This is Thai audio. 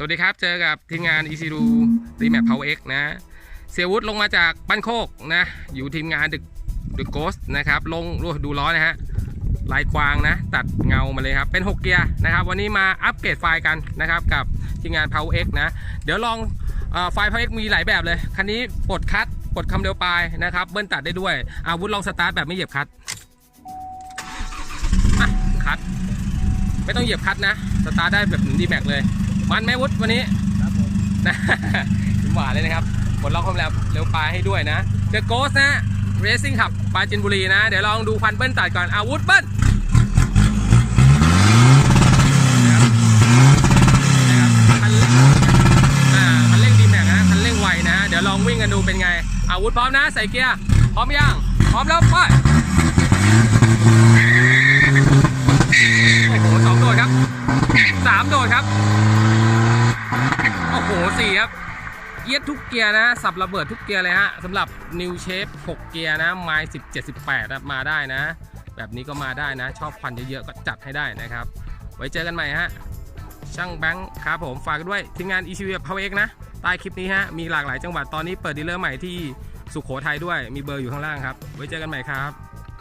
สวัสดีครับ เจอกับทีมงาน e c ูรีแมปเพาเอ็กนะ เสียวุฒิลงมาจากบ้านโคกนะ อยู่ทีมงานดึกดึกโกสนะครับ ลงดูดูล้อนะฮะ ลายกวางนะ ตัดเงามาเลยครับ เป็น 6 เกียร์นะครับ วันนี้มาอัปเกรดไฟล์กันนะครับ กับทีมงาน Power X นะ เดี๋ยวลองอไฟล์ Power X มีหลายแบบเลย คันนี้ปลดคัดปลดคำเร็วปลายนะครับ เบิ้ลตัดได้ด้วย อาวุธลองสตาร์ทแบบไม่เหยียบคัดคัด ไม่ต้องเหยียบคัดนะ สตาร์ทได้แบบดีแม็กเลย มันไหมวุฒวันนี้ครับผมนะหวานเลยนะครับผลล็อกความเร็วเร็วปลายให้ด้วยนะเดอะโกสนะเรซิ่งขับปราจินบุรีนะ เดี๋ยวลองดูควันเบิ้ลตัดก่อนอาวุธเบิ้ลนะครับนะครับคันเร่งอ่าคันเร่งดีแม็กนะคันเร่งไวนะเดี๋ยวลองวิ่งกันดูเป็นไง อาวุธพร้อมนะ ใส่เกียร์ พร้อมยัง พร้อมแล้วไปโอ้โหสองโดดครับสามโดดครับโอ้โห สี่ครับเกียร์ทุกเกียร์นะสับระเบิดทุกเกียร์เลยฮะสำหรับ New Shape 6 เกียร์นะไมล์17 18นะมาได้นะ แบบนี้ก็มาได้นะ ชอบควันเยอะๆ ก็จัดให้ได้นะครับ ไว้เจอกันใหม่ฮะ ช่างแบงค์ครับผมฝากด้วยทีมงาน ECU Power X นะ ใต้คลิปนี้ฮะ มีหลากหลายจังหวัดตอนนี้เปิดดีลเลอร์ใหม่ที่สุขโขทัยด้วยมีเบอร์อยู่ข้างล่างครับ ไว้เจอกันใหม่ครับ